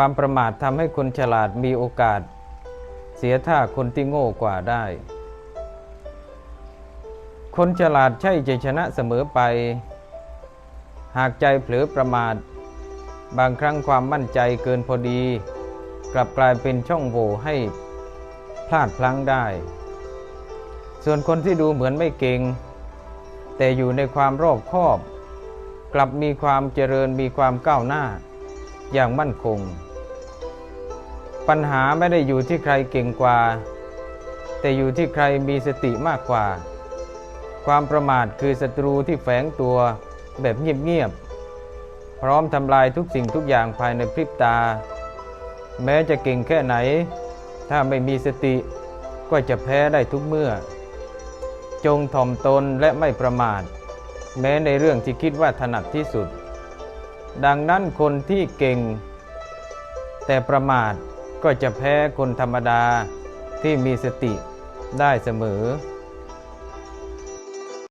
ความประมาททำให้คนฉลาดมีโอกาส เสียท่าคนที่โง่กว่าได้ คนฉลาดใช่จะชนะเสมอไป หากใจเผลอประมาท บางครั้งความมั่นใจเกินพอดี กลับกลายเป็นช่องโหว่ให้พลาดพลั้งได้ ส่วนคนที่ดูเหมือนไม่เก่ง แต่อยู่ในความรอบคอบ กลับมีความเจริญมีความก้าวหน้าอย่างมั่นคง ปัญหาไม่ได้อยู่ที่ใครเก่งกว่า แต่อยู่ที่ใครมีสติมากกว่า ความประมาทคือศัตรูที่แฝงตัวแบบเงียบๆพร้อมทำลายทุกสิ่งทุกอย่างภายในพริบตา แม้จะเก่งแค่ไหน ถ้าไม่มีสติก็จะแพ้ได้ทุกเมื่อ จงถ่อมตนและไม่ประมาท แม้ในเรื่องที่คิดว่าถนัดที่สุด ดังนั้นคนที่เก่ง แต่ประมาท ก็จะแพ้คนธรรมดาที่มีสติได้เสมอ